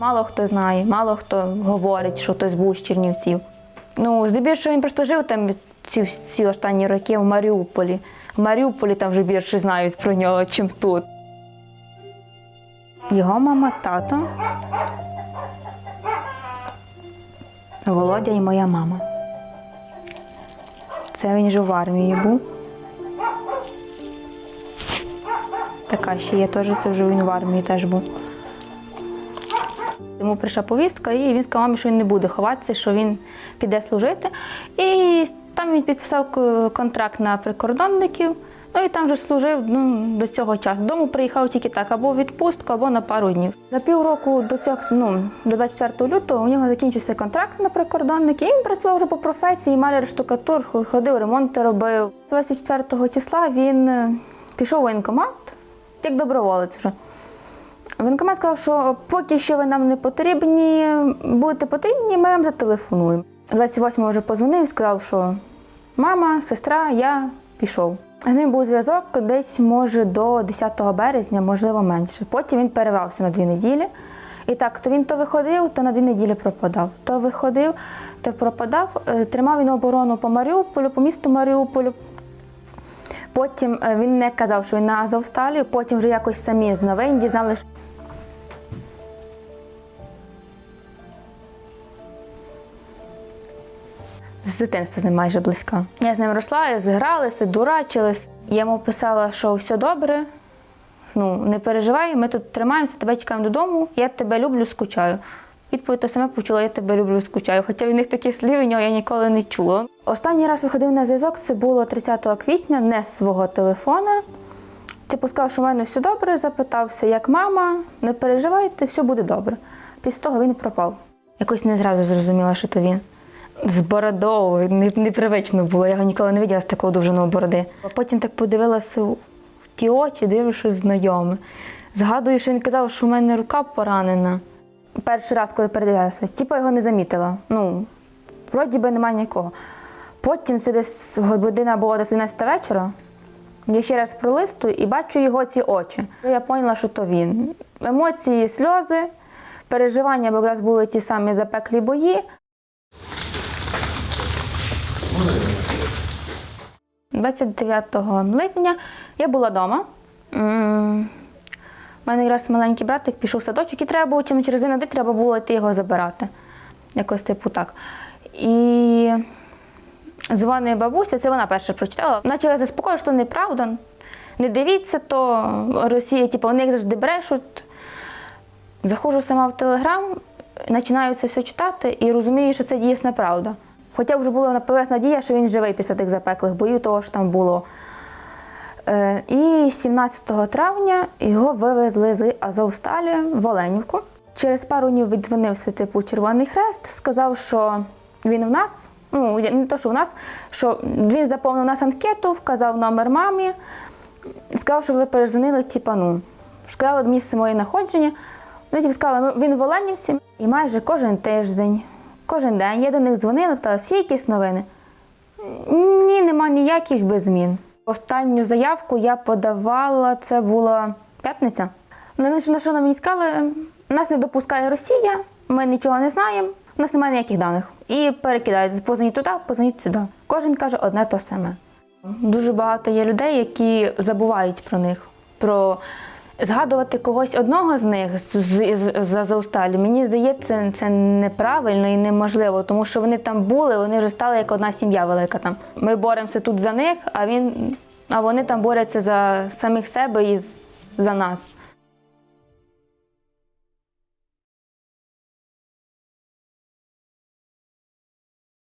Мало хто знає, мало хто говорить, що хтось був з Чернівців. Ну, здебільшого він просто жив там ці, ці останні роки в Маріуполі. В Маріуполі там вже більше знають про нього, чим тут. Його мама, тато, Володя і моя мама. Це він же в армії був. Така ще є теж, це він в армії теж був. Йому прийшла повістка, і він сказав мамі, що він не буде ховатися, що він піде служити. І там він підписав контракт на прикордонників. Ну і там вже служив ну, до цього часу. Дому приїхав тільки так, або в відпустку, або на пару днів. За півроку до цього, ну, до 24 лютого у нього закінчився контракт на прикордонники, і він працював вже по професії, маляр штукатур, ходив, ремонти робив. 24 числа він е, пішов у воєнкомат, як доброволець вже. Воєнкомат сказав, що поки що ви нам не потрібні, будете потрібні, ми вам зателефонуємо. 28-го вже позвонив і сказав, що мама, сестра, я пішов. З ним був зв'язок десь, може, до 10 березня, можливо, менше. Потім він перервався на дві неділі. І так, то він то виходив, то на дві неділі пропадав. То виходив, то пропадав. Е, Тримав він оборону по Маріуполю, по місту Маріуполю. Потім е, він не казав, що він на Азовсталі, потім вже якось самі з новин дізнали, що з дитинства з ним майже близька. Я з ним росла, згралися, дурачились. Я йому писала, що все добре, ну не переживай, ми тут тримаємося, тебе чекаємо додому, я тебе люблю, скучаю. Відповідь та саме почула, я тебе люблю, скучаю. Хоча від них таких слів у нього я ніколи не чула. Останній раз виходив на зв'язок, це було 30 квітня, не з свого телефона. Типу сказав, що в мене все добре, запитався, як мама, не переживайте, все буде добре. Після того він пропав. Якось не зразу зрозуміла, що то він. З бородою, непривично було, я його ніколи не бачила з такого довженого бороди. А потім так подивилася в ті очі, дивлюся, знайоме. Згадую, що він казав, що в мене рука поранена. Перший раз, коли передивлялася, типу його не замітила. Ну, вроді би немає нікого. Потім це десь година була десь 11 вечора. Я ще раз пролистую і бачу його ці очі. Я поняла, що то він. Емоції, сльози, переживання, бо якраз були ті самі запеклі бої. 29 липня я була вдома. У мене якраз маленький братик пішов в садочок і треба було чим через один день треба було йти його забирати. Якось типу так. І дзвонить бабуся, це вона перша прочитала. Почала заспокоювати, що неправда. Не дивіться, то Росія, типу, вони як завжди брешуть. Заходжу сама в Телеграм, починаю це все читати і розумію, що це дійсна правда. Хоча вже була напевно надія, що він живий після тих запеклих боїв, того що там було. Е, І 17 травня його вивезли з Азовсталі в Оленівку. Через пару днів віддзвонився типу Червоний Хрест, сказав, що він в нас. Ну, не то, що в нас, що він заповнив нас анкету, вказав номер мамі, сказав, що ви перезвонили, типа, ну, сказали місце моє знаходження. Вони типу, сказали, він в Оленівці, і майже кожен тиждень, кожен день я до них дзвонила, питала, всі якісь новини. Ні, нема ніяких без змін. Останню заявку я подавала, це була п'ятниця. Ну, на що на мені сказали, нас не допускає Росія, ми нічого не знаємо, у нас немає ніяких даних. І перекидають, позвоніть туди, позвоніть сюди. Кожен каже одне то саме. Дуже багато є людей, які забувають про них. Про згадувати когось одного з них з, Азовсталі, мені здається, це неправильно і неможливо, тому що вони там були, вони вже стали як одна сім'я велика там. Ми боремося тут за них, а він, а вони там борються за самих себе і за нас.